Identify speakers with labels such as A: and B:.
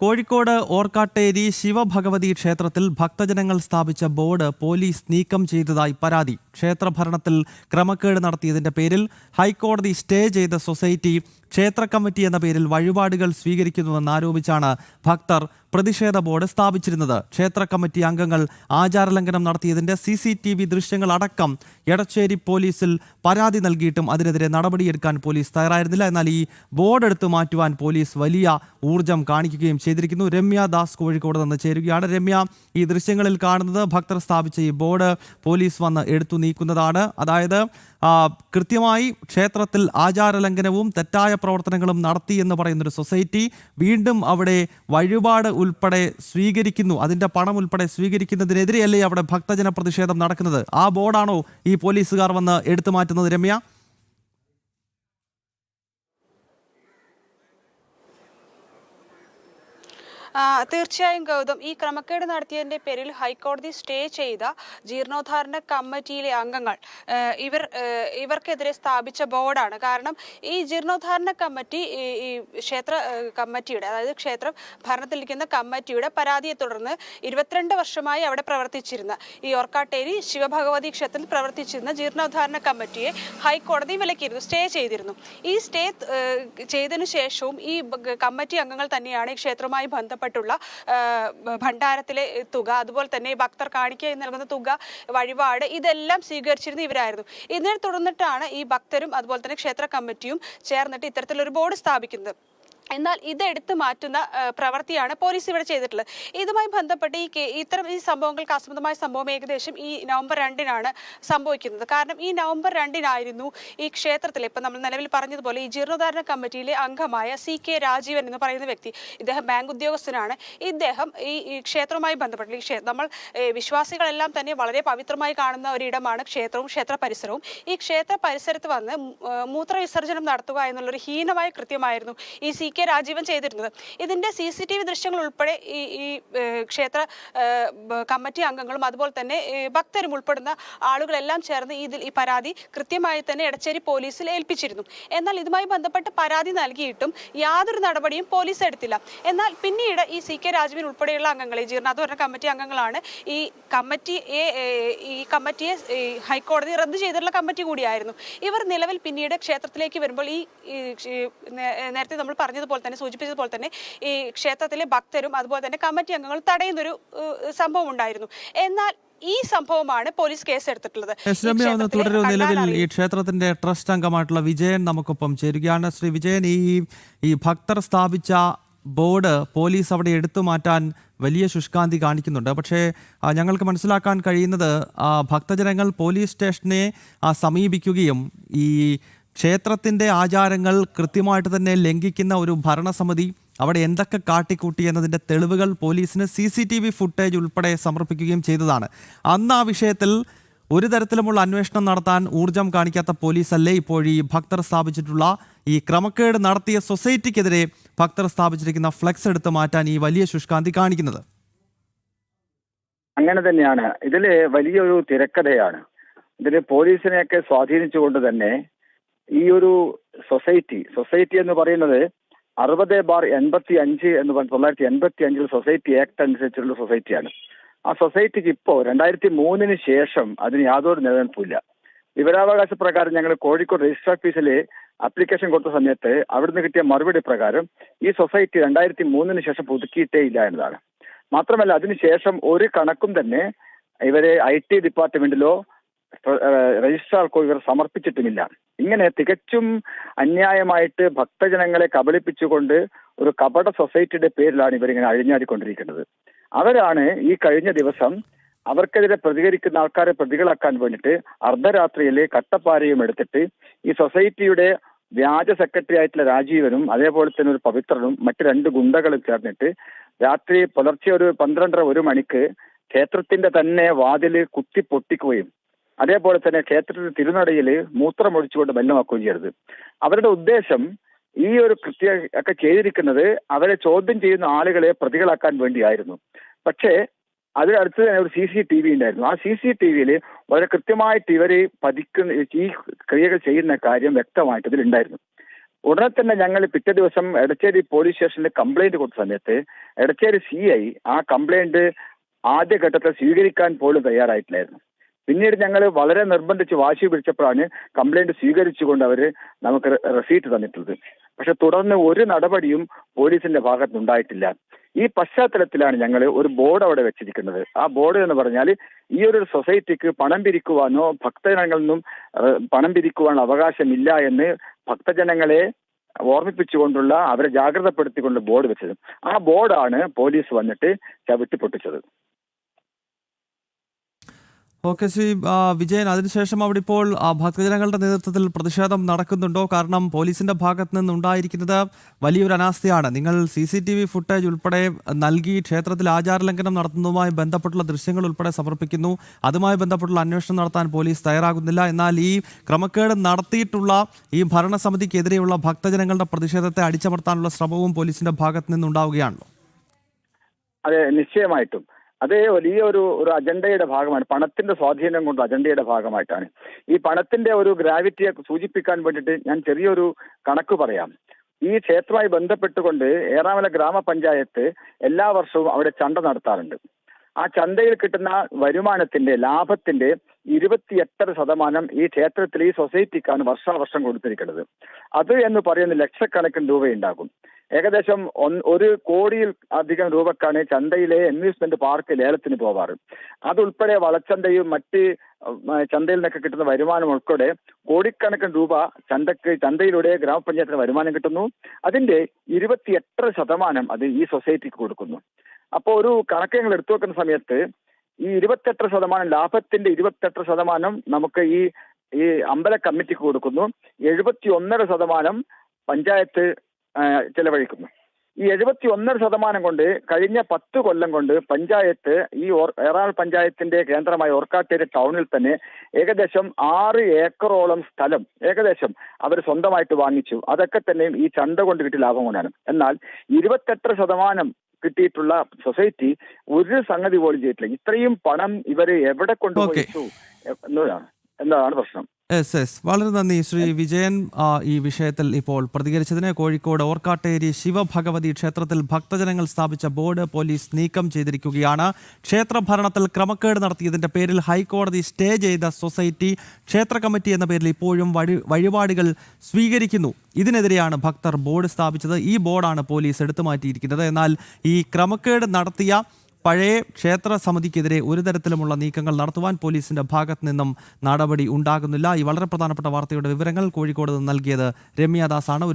A: കോഴിക്കോട് ഓർക്കാട്ടേരി ശിവഭഗവതി ക്ഷേത്രത്തിൽ ഭക്തജനങ്ങൾ സ്ഥാപിച്ച ബോർഡ് പോലീസ് നീക്കം ചെയ്തതായി പരാതി. ക്ഷേത്രഭരണത്തിൽ ക്രമക്കേട് നടത്തിയതിന്റെ പേരിൽ ഹൈക്കോടതി സ്റ്റേ ചെയ്ത സൊസൈറ്റി ക്ഷേത്ര കമ്മിറ്റി എന്ന പേരിൽ വഴിപാടുകൾ സ്വീകരിക്കുന്നുവെന്നാരോപിച്ചാണ് ഭക്തർ പ്രതിഷേധ ബോർഡ് സ്ഥാപിച്ചിരുന്നത്. ക്ഷേത്ര കമ്മിറ്റി അംഗങ്ങൾ ആചാരലംഘനം നടത്തിയതിന്റെ സി സി ടി വി ദൃശ്യങ്ങൾ അടക്കം എടച്ചേരി പോലീസിൽ പരാതി നൽകിയിട്ടും അതിനെതിരെ നടപടിയെടുക്കാൻ പോലീസ് തയ്യാറായിരുന്നില്ല. എന്നാൽ ഈ ബോർഡ് എടുത്തു മാറ്റുവാൻ പോലീസ് വലിയ ഊർജം കാണിക്കുകയും ചെയ്തിരിക്കുന്നു. രമ്യ ദാസ് കോഴിക്കോട് നിന്ന് ചേരുകയാണ്. രമ്യ ഈ ദൃശ്യങ്ങളിൽ കാണുന്നത് ഭക്തർ സ്ഥാപിച്ച ഈ ബോർഡ് പോലീസ് വന്ന് എടുത്തു നീക്കുന്നതാണ്. അതായത് കൃത്യമായി ക്ഷേത്രത്തിൽ ആചാരലംഘനവും തെറ്റായ പ്രവർത്തനങ്ങളും നടത്തി എന്ന് പറയുന്നൊരു സൊസൈറ്റി വീണ്ടും അവിടെ വഴിപാട് ഉൾപ്പെടെ സ്വീകരിക്കുന്നു. അതിന്റെ പണം ഉൾപ്പെടെ സ്വീകരിക്കുന്നതിനെതിരെയല്ലേ അവിടെ ഭക്തജന പ്രതിഷേധം നടക്കുന്നത്? ആ ബോർഡാണോ ഈ പോലീസുകാർ വന്ന് എടുത്തു മാറ്റുന്നത് രമ്യ?
B: തീർച്ചയായും ഗൗതം. ഈ ക്രമക്കേട് നടത്തിയതിന്റെ പേരിൽ ഹൈക്കോടതി സ്റ്റേ ചെയ്ത ജീർണോദ്ധാരണ കമ്മിറ്റിയിലെ അംഗങ്ങൾ ഇവർ ഇവർക്കെതിരെ സ്ഥാപിച്ച ബോർഡാണ്. കാരണം ഈ ജീർണോദ്ധാരണ കമ്മിറ്റി ഈ ക്ഷേത്ര കമ്മിറ്റിയുടെ അതായത് ക്ഷേത്രം ഭരണത്തിലിരിക്കുന്ന കമ്മിറ്റിയുടെ പരാതിയെ തുടർന്ന് ഇരുപത്തിരണ്ട് വർഷമായി അവിടെ പ്രവർത്തിച്ചിരുന്ന ഈ ഓർക്കാട്ടേരി ശിവഭഗവതി ക്ഷേത്രത്തിൽ പ്രവർത്തിച്ചിരുന്ന ജീർണോദ്ധാരണ കമ്മിറ്റിയെ ഹൈക്കോടതി വിലക്കിയിരുന്നു സ്റ്റേ ചെയ്തിരുന്നു. ഈ സ്റ്റേ ചെയ്തതിനു ശേഷവും ഈ കമ്മിറ്റി അംഗങ്ങൾ തന്നെയാണ് ഈ ക്ഷേത്രവുമായി ബന്ധപ്പെട്ടുള്ള ഭണ്ഡാരത്തിലെ തുക അതുപോലെ തന്നെ ഭക്തർ കാണിക്കയായി നൽകുന്ന തുക വഴിപാട് ഇതെല്ലാം സ്വീകരിച്ചിരുന്ന ഇവരായിരുന്നു. ഇതിനെ തുടർന്നിട്ടാണ് ഈ ഭക്തരും അതുപോലെ തന്നെ ക്ഷേത്ര കമ്മിറ്റിയും ചേർന്നിട്ട് ഇത്തരത്തിലൊരു ബോർഡ് സ്ഥാപിക്കുന്നത്. എന്നാൽ ഇത് എടുത്തു മാറ്റുന്ന പ്രവൃത്തിയാണ് പോലീസ് ഇവിടെ ചെയ്തിട്ടുള്ളത്. ഇതുമായി ബന്ധപ്പെട്ട് ഈ ഇത്തരം ഈ സംഭവങ്ങൾക്ക് ആസ്പദമായ സംഭവം ഏകദേശം ഈ നവംബർ രണ്ടിനാണ് സംഭവിക്കുന്നത്. കാരണം ഈ നവംബർ രണ്ടിനായിരുന്നു ഈ ക്ഷേത്രത്തിൽ ഇപ്പം നമ്മൾ നിലവിൽ പറഞ്ഞതുപോലെ ഈ ജീർണോദ്ധാരണ കമ്മിറ്റിയിലെ അംഗമായ സി കെ രാജീവൻ എന്ന് പറയുന്ന വ്യക്തി ഇദ്ദേഹം ബാങ്ക് ഉദ്യോഗസ്ഥനാണ്. ഇദ്ദേഹം ഈ ക്ഷേത്രവുമായി ബന്ധപ്പെട്ട് ഈ നമ്മൾ വിശ്വാസികളെല്ലാം തന്നെ വളരെ പവിത്രമായി കാണുന്ന ഒരിടമാണ് ക്ഷേത്രവും ക്ഷേത്ര പരിസരവും. ഈ ക്ഷേത്ര പരിസരത്ത് വന്ന് മൂത്രവിസർജനം നടത്തുക എന്നുള്ളൊരു ഹീനമായ കൃത്യമായിരുന്നു ഈ സി കെ രാജീവൻ ചെയ്തിരുന്നത്. ഇതിന്റെ സി സി ടി വി ദൃശ്യങ്ങൾ ഉൾപ്പെടെ ഈ ഈ ക്ഷേത്ര കമ്മിറ്റി അംഗങ്ങളും അതുപോലെ തന്നെ ഭക്തരും ഉൾപ്പെടുന്ന ആളുകളെല്ലാം ചേർന്ന് ഇതിൽ ഈ പരാതി കൃത്യമായി തന്നെ എടച്ചേരി പോലീസിൽ ഏൽപ്പിച്ചിരുന്നു. എന്നാൽ ഇതുമായി ബന്ധപ്പെട്ട് പരാതി നൽകിയിട്ടും യാതൊരു നടപടിയും പോലീസ് എടുത്തില്ല. എന്നാൽ പിന്നീട് ഈ സി കെ രാജീവൻ ഉൾപ്പെടെയുള്ള അംഗങ്ങളെ ഈ പറഞ്ഞ കമ്മിറ്റി അംഗങ്ങളാണ് ഈ കമ്മിറ്റി ഈ കമ്മിറ്റിയെ ഹൈക്കോടതി റദ്ദ് ചെയ്തിട്ടുള്ള കമ്മിറ്റി കൂടിയായിരുന്നു. ഇവർ നിലവിൽ പിന്നീട് ക്ഷേത്രത്തിലേക്ക് വരുമ്പോൾ ഈ നേരത്തെ നമ്മൾ പറഞ്ഞതുപോലെ തന്നെ സൂചിപ്പിച്ചതുപോലെ തന്നെ ഈ ക്ഷേത്രത്തിലെ ഭക്തരും അതുപോലെ തന്നെ കമ്മിറ്റി അംഗങ്ങളും തടയുന്നൊരു സംഭവം ഉണ്ടായിരുന്നു എന്നാൽ ഈ സംഭവമാണ് പോലീസ് കേസ് എടുത്തിട്ടുള്ളത്
A: തുടരും നിലവിൽ ഈ ക്ഷേത്രത്തിന്റെ ട്രസ്റ്റ് അംഗമായിട്ടുള്ള വിജയൻ നമുക്കൊപ്പം ചേരുകയാണ്. ശ്രീ വിജയൻ ഈ ഈ ഭക്തർ സ്ഥാപിച്ച ബോർഡ് പോലീസ് അവിടെ എടുത്തു മാറ്റാൻ വലിയ ശുഷ്കാന്തി കാണിക്കുന്നുണ്ട്. പക്ഷേ ഞങ്ങൾക്ക് മനസ്സിലാക്കാൻ കഴിയുന്നത് ഭക്തജനങ്ങൾ പോലീസ് സ്റ്റേഷനെ സമീപിക്കുകയും ഈ ക്ഷേത്രത്തിന്റെ ആചാരങ്ങൾ കൃത്യമായിട്ട് തന്നെ ലംഘിക്കുന്ന ഒരു ഭരണസമിതി അവിടെ എന്തൊക്കെ കാട്ടിക്കൂട്ടി എന്നതിന്റെ തെളിവുകൾ പോലീസിന് C C T V footage ഉൾപ്പെടെ സമർപ്പിക്കുകയും ചെയ്തതാണ്. അന്ന് ആ വിഷയത്തിൽ ഒരു തരത്തിലുമുള്ള അന്വേഷണം നടത്താൻ ഊർജം കാണിക്കാത്ത പോലീസല്ലേ ഇപ്പോൾ ഈ ഭക്തർ സ്ഥാപിച്ചിട്ടുള്ള ഈ ക്രമക്കേട് നടത്തിയ സൊസൈറ്റിക്കെതിരെ ഭക്തർ സ്ഥാപിച്ചിരിക്കുന്ന ഫ്ലെക്സ് എടുത്ത് മാറ്റാൻ ഈ വലിയ ശുഷ്കാന്തി കാണിക്കുന്നത്.
C: അങ്ങനെ തന്നെയാണ്. ഇതിൽ വലിയൊരു തിരക്കഥയാണ്. ഇതിൽ പോലീസിനെയൊക്കെ സ്വാധീനിച്ചുകൊണ്ട് തന്നെ ഈ ഒരു സൊസൈറ്റി സൊസൈറ്റി എന്ന് പറയുന്നത് അറുപത് ബാർ എൺപത്തി അഞ്ച് എന്ന് പറഞ്ഞ തൊള്ളായിരത്തി എൺപത്തി അഞ്ചിൽ സൊസൈറ്റി ആക്ട് അനുസരിച്ചുള്ള സൊസൈറ്റിയാണ് ആ സൊസൈറ്റിക്ക് ഇപ്പോൾ രണ്ടായിരത്തി മൂന്നിന് ശേഷം അതിന് യാതൊരു നിലനിൽപ്പില്ല വിവരാവകാശ പ്രകാരം ഞങ്ങൾ കോഴിക്കോട് രജിസ്റ്റർ ഓഫീസിൽ അപ്ലിക്കേഷൻ കൊടുത്ത സമയത്ത് അവിടുന്ന് കിട്ടിയ മറുപടി പ്രകാരം ഈ സൊസൈറ്റി രണ്ടായിരത്തി മൂന്നിന് ശേഷം പുതുക്കിയിട്ടേ ഇല്ല എന്നതാണ്. മാത്രമല്ല അതിനുശേഷം ഒരു കണക്കും തന്നെ ഇവരെ ഐ ടി ഡിപ്പാർട്ട്മെന്റിലോ രജിസ്ട്രാർക്കോ ഇവർ സമർപ്പിച്ചിട്ടുമില്ല. ഇങ്ങനെ തികച്ചും അന്യായമായിട്ട് ഭക്തജനങ്ങളെ കബളിപ്പിച്ചുകൊണ്ട് ഒരു കപട സൊസൈറ്റിയുടെ പേരിലാണ് ഇവരിങ്ങനെ അഴിഞ്ഞാടിക്കൊണ്ടിരിക്കുന്നത്. അവരാണ് ഈ കഴിഞ്ഞ ദിവസം അവർക്കെതിരെ പ്രതികരിക്കുന്ന ആൾക്കാരെ പ്രതികളാക്കാൻ വേണ്ടിയിട്ട് അർദ്ധരാത്രിയിൽ കട്ടപ്പാരയും എടുത്തിട്ട് ഈ സൊസൈറ്റിയുടെ വ്യാജ സെക്രട്ടറി ആയിട്ടുള്ള രാജീവനും അതേപോലെ തന്നെ ഒരു പവിത്രനും മറ്റു രണ്ട് ഗുണ്ടകളും ചേർന്നിട്ട് രാത്രി പുലർച്ചെ ഒരു പന്ത്രണ്ടര ഒരു മണിക്ക് ക്ഷേത്രത്തിന്റെ തന്നെ വാതിൽ കുത്തി പൊട്ടിക്കുകയും അതേപോലെ തന്നെ ക്ഷേത്രത്തിന്റെ തിരുനടയിൽ മൂത്രമൊഴിച്ചുകൊണ്ട് ബന്ധമാക്കുകയും ചെയ്യരുത്. അവരുടെ ഉദ്ദേശം ഈ ഒരു കൃത്യ ഒക്കെ ചെയ്തിരിക്കുന്നത് അവരെ ചോദ്യം ചെയ്യുന്ന ആളുകളെ പ്രതികളാക്കാൻ വേണ്ടിയായിരുന്നു. പക്ഷേ അതിനടുത്ത് തന്നെ ഒരു സി സി ടി വി ഉണ്ടായിരുന്നു. ആ സി സി ടി വിയിൽ വളരെ കൃത്യമായിട്ട് ഇവർ പതിക്കുന്ന ഈ ക്രിയകൾ ചെയ്യുന്ന കാര്യം വ്യക്തമായിട്ട് ഇതിലുണ്ടായിരുന്നു ഉടനെ തന്നെ ഞങ്ങൾ പിറ്റേ ദിവസം എടച്ചേരി പോലീസ് സ്റ്റേഷനിൽ കംപ്ലൈന്റ് കൊടുത്ത സമയത്ത് എടച്ചേരി സി ഐ ആ കംപ്ലൈന്റ് ആദ്യഘട്ടത്തിൽ സ്വീകരിക്കാൻ പോലും തയ്യാറായിട്ടില്ലായിരുന്നു. പിന്നീട് ഞങ്ങൾ വളരെ നിർബന്ധിച്ച് വാശി പിടിച്ചപ്പോഴാണ് കംപ്ലൈന്റ് സ്വീകരിച്ചുകൊണ്ട് അവർ നമുക്ക് റെസീറ്റ് തന്നിട്ടുള്ളത്. പക്ഷെ തുടർന്ന് ഒരു നടപടിയും പോലീസിന്റെ ഭാഗത്തുണ്ടായിട്ടില്ല ഈ പശ്ചാത്തലത്തിലാണ് ഞങ്ങൾ ഒരു ബോർഡ് അവിടെ വെച്ചിരിക്കുന്നത്. ആ ബോർഡ് എന്ന് പറഞ്ഞാൽ ഈ ഒരു സൊസൈറ്റിക്ക് പണം പിരിക്കുവാനോ ഭക്തജനങ്ങളിൽ നിന്നും പണം പിരിക്കുവാനുള്ള അവകാശമില്ല എന്ന് ഭക്തജനങ്ങളെ ഓർമ്മിപ്പിച്ചുകൊണ്ടുള്ള അവരെ ജാഗ്രതപ്പെടുത്തിക്കൊണ്ട് ബോർഡ് വെച്ചത്. ആ ബോർഡാണ് പോലീസ് വന്നിട്ട് ചവിട്ടി പൊട്ടിച്ചത്.
A: ഓക്കെ ശ്രീ വിജയൻ അതിനുശേഷം അവിടെ ഇപ്പോൾ ഭക്തജനങ്ങളുടെ നേതൃത്വത്തിൽ പ്രതിഷേധം നടക്കുന്നുണ്ടോ? കാരണം പോലീസിന്റെ ഭാഗത്ത് നിന്നുണ്ടായിരിക്കുന്നത് വലിയൊരു അനാസ്ഥയാണ്. നിങ്ങൾ C C T V footage ഉൾപ്പെടെ നൽകി ക്ഷേത്രത്തിൽ ആചാരലംഘനം നടത്തുന്നതുമായി ബന്ധപ്പെട്ടുള്ള ദൃശ്യങ്ങൾ ഉൾപ്പെടെ സമർപ്പിക്കുന്നു. അതുമായി ബന്ധപ്പെട്ടുള്ള അന്വേഷണം നടത്താൻ പോലീസ് തയ്യാറാകുന്നില്ല. എന്നാൽ ഈ ക്രമക്കേട് നടത്തിയിട്ടുള്ള ഈ ഭരണസമിതിക്കെതിരെയുള്ള ഭക്തജനങ്ങളുടെ പ്രതിഷേധത്തെ അടിച്ചമർത്താനുള്ള ശ്രമവും പോലീസിന്റെ ഭാഗത്ത് നിന്നുണ്ടാവുകയാണല്ലോ.
C: അതെ നിശ്ചയമായിട്ടും. അത് വലിയ ഒരു ഒരു അജണ്ടയുടെ ഭാഗമാണ് പണത്തിന്റെ സ്വാധീനം കൊണ്ട് അജണ്ടയുടെ ഭാഗമായിട്ടാണ്. ഈ പണത്തിന്റെ ഒരു ഗ്രാവിറ്റിയെ സൂചിപ്പിക്കാൻ വേണ്ടിയിട്ട് ഞാൻ ചെറിയൊരു കണക്ക് പറയാം. ഈ ക്ഷേത്രമായി ബന്ധപ്പെട്ടുകൊണ്ട് ഏറാമല ഗ്രാമപഞ്ചായത്ത് എല്ലാ വർഷവും അവിടെ ചന്ത നടത്താറുണ്ട്. ആ ചന്തയിൽ കിട്ടുന്ന വരുമാനത്തിന്റെ ലാഭത്തിന്റെ ഇരുപത്തിയെട്ടര ശതമാനം ഈ ക്ഷേത്രത്തിൽ ഈ സൊസൈറ്റിക്കാണ് വർഷാവർഷം കൊടുത്തിരിക്കുന്നത്. അത് എന്ന് പറയുന്ന ലക്ഷക്കണക്കിന് രൂപയുണ്ടാകും. ഏകദേശം ഒരു കോടിയിൽ അധികം രൂപക്കാണ് ചന്തയിലെ അമ്യൂസ്മെന്റ് പാർക്ക് ലേലത്തിന് പോവാറ്. അതുൾപ്പെടെ വളച്ചന്തയും മറ്റ് ചന്തയിൽ നിന്നൊക്കെ കിട്ടുന്ന വരുമാനം ഉൾപ്പെടെ കോടിക്കണക്കിന് രൂപ ചന്തക്ക് ചന്തയിലൂടെ ഗ്രാമപഞ്ചായത്തിന് വരുമാനം കിട്ടുന്നു. അതിന്റെ ഇരുപത്തിയെട്ടര ശതമാനം അത് ഈ സൊസൈറ്റിക്ക് കൊടുക്കുന്നു. അപ്പോൾ ഒരു കണക്ക് ഞങ്ങൾ എടുത്തു വെക്കുന്ന സമയത്ത് ഈ ഇരുപത്തെട്ടര ശതമാനം ലാഭത്തിന്റെ ഇരുപത്തെട്ടര ശതമാനം നമുക്ക് ഈ ഈ അമ്പല കമ്മിറ്റിക്ക് കൊടുക്കുന്നു. എഴുപത്തി ഒന്നര ശതമാനം പഞ്ചായത്ത് ചെലവഴിക്കുന്നു. ഈ എഴുപത്തി ഒന്നര ശതമാനം കൊണ്ട് കഴിഞ്ഞ പത്ത് കൊല്ലം കൊണ്ട് പഞ്ചായത്ത് ഈ ഏറാൾ പഞ്ചായത്തിന്റെ കേന്ദ്രമായ ഓർക്കാട്ടേരി ടൗണിൽ തന്നെ ഏകദേശം ആറ് ഏക്കറോളം സ്ഥലം ഏകദേശം അവർ സ്വന്തമായിട്ട് വാങ്ങിച്ചു. അതൊക്കെ തന്നെയും ഈ ചന്ത കൊണ്ട് കിട്ടിയ ലാഭം കൊണ്ടാണ്. എന്നാൽ ഇരുപത്തെട്ട് ശതമാനം കിട്ടിയിട്ടുള്ള സൊസൈറ്റി ഒരു സംഗതി പോലും ചെയ്തിട്ടില്ല. ഇത്രയും പണം ഇവർ എവിടെ കൊണ്ടുപോയിട്ടു എന്നതാണ് എന്നതാണ് പ്രശ്നം.
A: S S. വളരെ നന്ദി ശ്രീ വിജയൻ. ഈ വിഷയത്തിൽ ഇപ്പോൾ പ്രതികരിച്ചതിന് കോഴിക്കോട് ഓർക്കാട്ടേരി ശിവഭഗവതി ക്ഷേത്രത്തിൽ ഭക്തജനങ്ങൾ സ്ഥാപിച്ച ബോർഡ് പോലീസ് നീക്കം ചെയ്തിരിക്കുകയാണ്. ക്ഷേത്ര ഭരണത്തിൽ ക്രമക്കേട് നടത്തിയതിന്റെ പേരിൽ ഹൈക്കോടതി സ്റ്റേ ചെയ്ത സൊസൈറ്റി ക്ഷേത്ര കമ്മിറ്റി എന്ന പേരിൽ ഇപ്പോഴും വഴി വഴിപാടുകൾ സ്വീകരിക്കുന്നു. ഇതിനെതിരെയാണ് ഭക്തർ ബോർഡ് സ്ഥാപിച്ചത്. ഈ ബോർഡാണ് പോലീസ് എടുത്തു മാറ്റിയിരിക്കുന്നത് എന്നാൽ ഈ ക്രമക്കേട് നടത്തിയ പഴയ ക്ഷേത്ര സമിതിക്കെതിരെ ഒരു തരത്തിലുമുള്ള നീക്കങ്ങൾ നടത്തുവാൻ പോലീസിന്റെ ഭാഗത്ത് നിന്നും നടപടി ഉണ്ടാകുന്നില്ല. ഈ വളരെ പ്രധാനപ്പെട്ട വാർത്തയുടെ വിവരങ്ങൾ കോഴിക്കോട് നൽകിയത് രമ്യാദാസാണ്. ഒരു